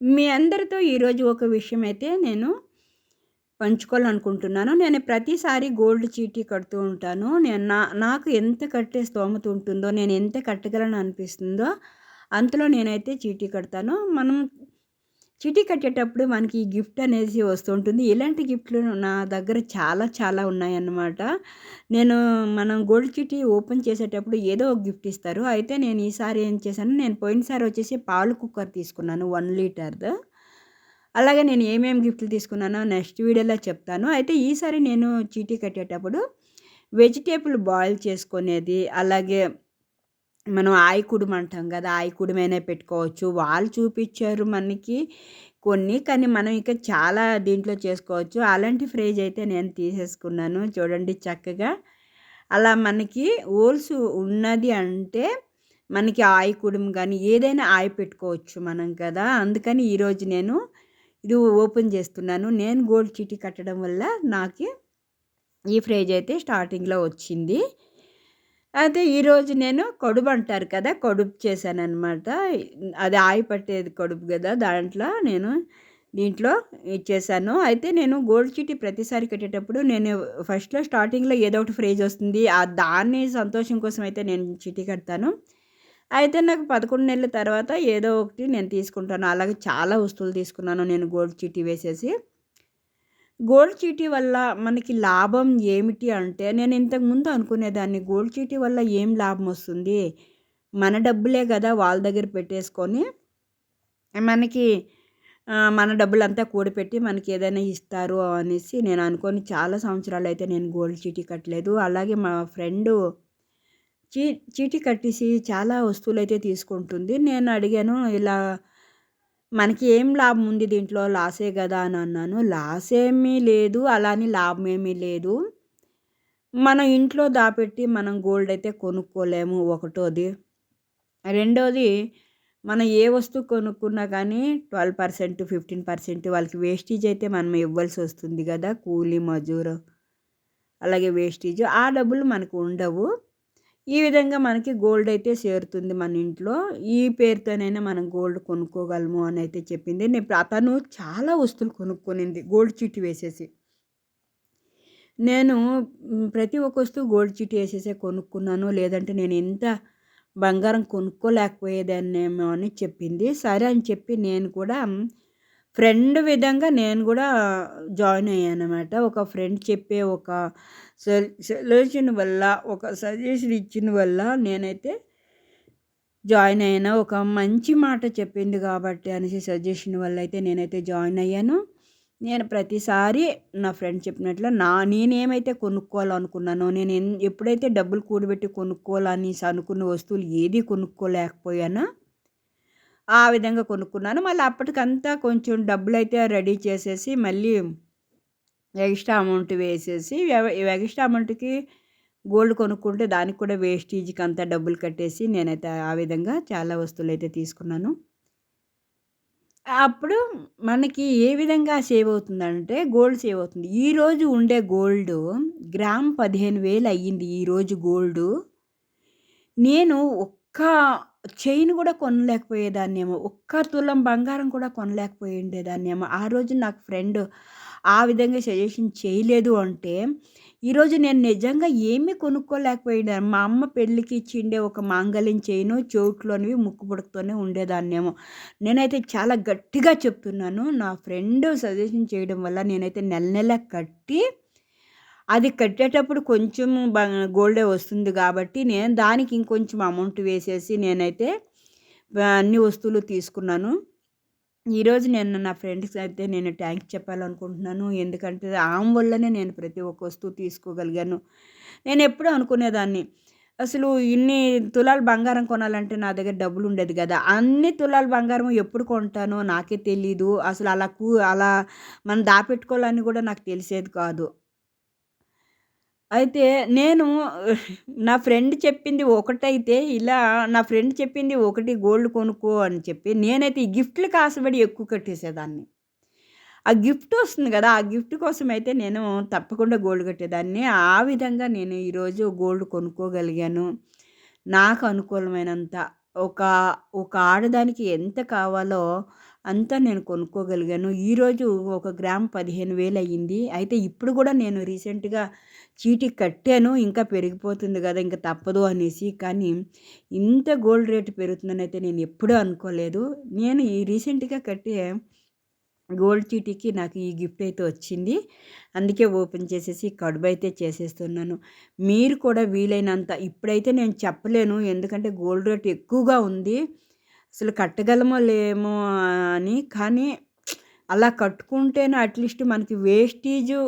మీ అందరితో ఈరోజు ఒక విషయం అయితే నేను పంచుకోవాలనుకుంటున్నాను. నేను ప్రతిసారి గోల్డ్ చీటీ కడుతూ ఉంటాను. నేను నా నాకు ఎంత కట్టే స్తోమత ఉంటుందో, నేను ఎంత కట్టగలను అనిపిస్తుందో, అంతలో నేనైతే చీటీ కడతాను. మనం చీటీ కట్టేటప్పుడు మనకి గిఫ్ట్ అనేసి వస్తుంటుంది. ఇలాంటి గిఫ్ట్‌లు నా దగ్గర చాలా చాలా ఉన్నాయన్నమాట. నేను మనం గోల్డ్ చీటీ ఓపెన్ చేసేటప్పుడు ఏదో ఒక గిఫ్ట్ ఇస్తారు. అయితే నేను ఈసారి ఏం చేశాను, నేను పోయినసారి వచ్చేసి పాలు కుక్కర్ తీసుకున్నాను వన్ లీటర్‌ది. అలాగే నేను ఏమేమి గిఫ్ట్‌లు తీసుకున్నానో నెక్స్ట్ వీడియోలో చెప్తాను. అయితే ఈసారి నేను చీటీ కట్టేటప్పుడు వెజిటేబుల్ బాయిల్ చేసుకునేది, అలాగే మనం ఆయకుడుం అంటాం కదా! ఆయకుడమైనా పెట్టుకోవచ్చు. వాళ్ళు చూపించారు మనకి కొన్ని. కానీ మనం ఇక చాలా దీంట్లో చేసుకోవచ్చు. అలాంటి ఫ్రేజ్ అయితే నేను తీసేసుకున్నాను. చూడండి చక్కగా. అలా మనకి ఓల్స్ ఉన్నది అంటే మనకి ఆయకుడుం కానీ ఏదైనా ఆయ పెట్టుకోవచ్చు మనం కదా! అందుకని ఈరోజు నేను ఇది ఓపెన్ చేస్తున్నాను. నేను గోల్డ్ చీటీ కట్టడం వల్ల నాకు ఈ ఫ్రేజ్ అయితే స్టార్టింగ్‌లో వచ్చింది. అయితే ఈరోజు నేను కడుపు అంటారు కదా! కడుపు చేశాననమాట. అది ఆయి పట్టేది కడుపు కదా దాంట్లో నేను దీంట్లో ఇచ్చేసాను. అయితే నేను గోల్డ్ చీటీ ప్రతిసారి కట్టేటప్పుడు నేను ఫస్ట్‌లో స్టార్టింగ్‌లో ఏదో ఒకటి ఫ్రేజ్ వస్తుంది. ఆ దాన్ని సంతోషం కోసం అయితే నేను చీటీ కడతాను. అయితే నాకు 11 నెలల తర్వాత ఏదో ఒకటి నేను తీసుకుంటాను. అలాగే చాలా వస్తువులు తీసుకున్నాను నేను గోల్డ్ చీటీ వేసేసి. గోల్డ్ చీటీ వల్ల మనకి లాభం ఏమిటి అంటే, నేను ఇంతకుముందు అనుకునేదాన్ని గోల్డ్ చీటీ వల్ల ఏం లాభం వస్తుంది? మన డబ్బులే కదా వాళ్ళ దగ్గర పెట్టేసుకొని మనకి మన డబ్బులంతా కూడపెట్టి మనకి ఏదైనా ఇస్తారు అనేసి నేను అనుకొని చాలా సంవత్సరాలు అయితే నేను గోల్డ్ చీటీ కట్టలేదు. అలాగే మా ఫ్రెండు చీ చీటీ కట్టేసి చాలా వస్తువులైతే తీసుకుంటుంది. నేను అడిగాను ఇలా మనకి ఏం లాభం ఉంది దీంట్లో లాసే కదా అని అన్నాను. లాస్ ఏమీ లేదు. అలా అని లాభం ఏమీ లేదు. మనం ఇంట్లో దాపెట్టి మనం గోల్డ్ అయితే కొనుక్కోలేము ఒకటోది. రెండోది మనం ఏ వస్తువు కొనుక్కున్నా కానీ 12%, 15% వాళ్ళకి వేస్టేజ్ అయితే మనం ఇవ్వాల్సి వస్తుంది కదా కూలీ, మజూరు అలాగే వేస్టేజ్. ఆ డబ్బులు మనకు ఉండవు. ఈ విధంగా మనకి గోల్డ్ అయితే చేరుతుంది మన ఇంట్లో. ఈ పేరుతోనైనా మనం గోల్డ్ కొనుక్కోగలము అని అయితే చెప్పింది. నేను అతను చాలా వస్తువులు కొనుక్కొనింది గోల్డ్ చీటీ వేసేసి. నేను ప్రతి ఒక్క వస్తువు గోల్డ్ చీటీ వేసేసే కొనుక్కున్నాను. లేదంటే నేను ఇంత బంగారం కొనుక్కోలేకపోయేదాన్నేమో అని చెప్పింది. సరే అని చెప్పి నేను కూడా ఫ్రెండ్ విధంగా నేను కూడా జాయిన్ అయ్యానమాట ఒక ఫ్రెండ్ చెప్పే ఒక సొల్యూషన్ వల్ల, ఒక సజెషన్ ఇచ్చిన వల్ల నేనైతే జాయిన్ అయ్యాను. ఒక మంచి మాట చెప్పింది కాబట్టి అనేసి సజెషన్ వల్ల అయితే నేనైతే జాయిన్ అయ్యాను. నేను ప్రతిసారి నా ఫ్రెండ్ చెప్పినట్లు నా నేనేమైతే కొనుక్కోవాలనుకున్నానో, నేను ఎన్ ఎప్పుడైతే డబ్బులు కూడబెట్టి కొనుక్కోవాలనేసి అనుకున్న వస్తువులు ఏది కొనుక్కోలేకపోయానో, ఆ విధంగా కొనుక్కున్నాను. మళ్ళీ అప్పటికంతా కొంచెం డబ్బులు అయితే రెడీ చేసేసి మళ్ళీ ఎక్స్ట్రా అమౌంట్ వేసేసి ఎక్స్ట్రా అమౌంట్‌కి గోల్డ్ కొనుక్కుంటే దానికి కూడా వేస్టేజ్‌కి అంతా డబ్బులు కట్టేసి నేనైతే ఆ విధంగా చాలా వస్తువులైతే తీసుకున్నాను. అప్పుడు మనకి ఏ విధంగా సేవ్ అవుతుందంటే గోల్డ్ సేవ్ అవుతుంది. ఈరోజు ఉండే గోల్డు గ్రామ్ 15,000 అయ్యింది ఈరోజు గోల్డు. నేను ఒక్క చైన్ కూడా కొనలేకపోయేదాన్నేమో. ఒక్క తులం బంగారం కూడా కొనలేకపోయి ఉండేదాన్నేమో ఆ రోజు నాకు ఫ్రెండ్ ఆ విధంగా సజెషన్ చేయలేదు అంటే, ఈరోజు నేను నిజంగా ఏమీ కొనుక్కోలేకపోయాను. మా అమ్మ పెళ్ళికి ఇచ్చిండే ఒక మాంగళ్యం చేయను చోట్లోనివి ముక్కు పుడకతోనే ఉండేదాన్నేమో. నేనైతే చాలా గట్టిగా చెప్తున్నాను. నా ఫ్రెండ్ సజెషన్ చేయడం వల్ల నేనైతే నెల నెల కట్టి, అది కట్టేటప్పుడు కొంచెం బ గోల్డే వస్తుంది కాబట్టి, నేను దానికి ఇంకొంచెం అమౌంట్ వేసేసి నేనైతే అన్ని వస్తువులు తీసుకున్నాను. ఈరోజు నేను నా ఫ్రెండ్స్‌కి అయితే నేను ట్యాంక్ చెప్పాలనుకుంటున్నాను. ఎందుకంటే ఆమె వల్లనే నేను ప్రతి ఒక్క వస్తువు తీసుకోగలిగాను. నేను ఎప్పుడూ అనుకునేదాన్ని, అసలు ఇన్ని తులాలు బంగారం కొనాలంటే నా దగ్గర డబ్బులు ఉండేది కదా అన్ని తులాల బంగారం ఎప్పుడు కొంటానో నాకే తెలీదు. అసలు అలా కూ అలా మనం దాపెట్టుకోవాలని కూడా నాకు తెలిసేది కాదు. అయితే నేను నా ఫ్రెండ్ చెప్పింది ఒకటైతే ఇలా నా ఫ్రెండ్ చెప్పింది ఒకటి గోల్డ్ కొనుక్కో అని చెప్పి, నేనైతే ఈ గిఫ్ట్లు కాసుబడి ఎక్కువ కట్టేసేదాన్ని. ఆ గిఫ్ట్ వస్తుంది కదా ఆ గిఫ్ట్ కోసం అయితే నేను తప్పకుండా గోల్డ్ కట్టేదాన్ని. ఆ విధంగా నేను ఈరోజు గోల్డ్ కొనుక్కోగలిగాను. నాకు అనుకూలమైనంత ఒక ఒక ఆడదానికి ఎంత కావాలో అంతా నేను కొనుక్కోగలిగాను. ఈరోజు ఒక గ్రామ్ పదిహేను వేలు అయ్యింది. అయితే ఇప్పుడు కూడా నేను రీసెంట్గా చీటీ కట్టాను. ఇంకా పెరిగిపోతుంది కదా ఇంకా తప్పదు అనేసి. కానీ ఇంత గోల్డ్ రేటు పెరుగుతుందని అయితే నేను ఎప్పుడూ అనుకోలేదు. నేను ఈ రీసెంట్గా కట్టే గోల్డ్ చీటీకి నాకు ఈ గిఫ్ట్ అయితే వచ్చింది. అందుకే ఓపెన్ చేసేసి కడుపు అయితే చేసేస్తున్నాను. మీరు కూడా వీలైనంత. ఇప్పుడైతే నేను చెప్పలేను. ఎందుకంటే గోల్డ్ రేట్ ఎక్కువగా ఉంది. అసలు కట్టగలమో లేమో అని కానీ అలా కట్టుకుంటేనే అట్లీస్ట్ మనకి వేస్టేజు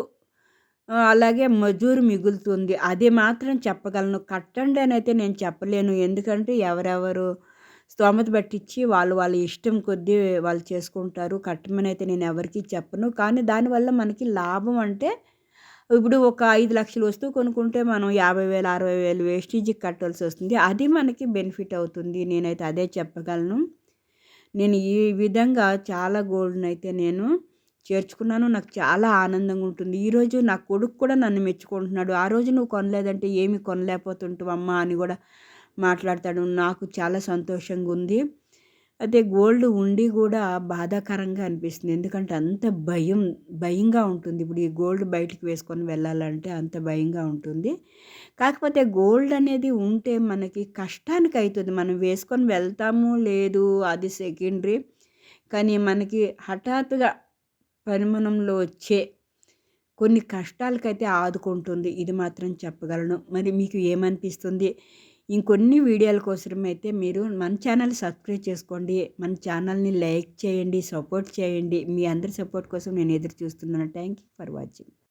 అలాగే మజూరు మిగులుతుంది. అది మాత్రం చెప్పగలను. కట్టండి అని అయితే నేను చెప్పలేను. ఎందుకంటే ఎవరెవరు స్తోమత పట్టించి వాళ్ళు వాళ్ళ ఇష్టం కొద్దీ వాళ్ళు చేసుకుంటారు. కట్టమని అయితే నేను ఎవరికీ చెప్పను. కానీ దానివల్ల మనకి లాభం అంటే ఇప్పుడు ఒక ఐదు లక్షలు వస్తువు కొనుక్కుంటే మనం యాభై వేలు అరవై వేలు వేస్టేజ్కి కట్టాల్సి వస్తుంది. అది మనకి బెనిఫిట్ అవుతుంది. నేనైతే అదే చెప్పగలను. నేను ఈ విధంగా చాలా గోల్డ్ని అయితే నేను చేర్చుకున్నాను. నాకు చాలా ఆనందంగా ఉంటుంది. ఈరోజు నా కొడుకు కూడా నన్ను మెచ్చుకుంటున్నాడు. ఆ రోజు నువ్వు కొనలేదంటే ఏమి కొనలేకపోతుంటావమ్మా అని కూడా మాట్లాడతాడు. నాకు చాలా సంతోషంగా ఉంది. అయితే గోల్డ్ ఉండి కూడా బాధాకరంగా అనిపిస్తుంది. ఎందుకంటే అంత భయం భయంగా ఉంటుంది. ఇప్పుడు ఈ గోల్డ్ బయటికి వేసుకొని వెళ్ళాలంటే అంత భయంగా ఉంటుంది. కాకపోతే గోల్డ్ అనేది ఉంటే మనకి కష్టానికి అవుతుంది మనం వేసుకొని వెళ్తాము లేదు అది సెకండరీ. కానీ మనకి హఠాత్తుగా పరిమాణంలో వచ్చే కొన్ని కష్టాలకైతే ఆదుకుంటుంది. ఇది మాత్రం చెప్పగలను. మరి మీకు ఏమనిపిస్తుంది? ఇంకొన్ని వీడియోల కోసం అయితే మీరు మన ఛానల్ సబ్స్క్రైబ్ చేసుకోండి. మన ఛానల్ని లైక్ చేయండి సపోర్ట్ చేయండి. మీ అందరి సపోర్ట్ కోసం నేను ఎదురు చూస్తున్నాను. Thank you for watching.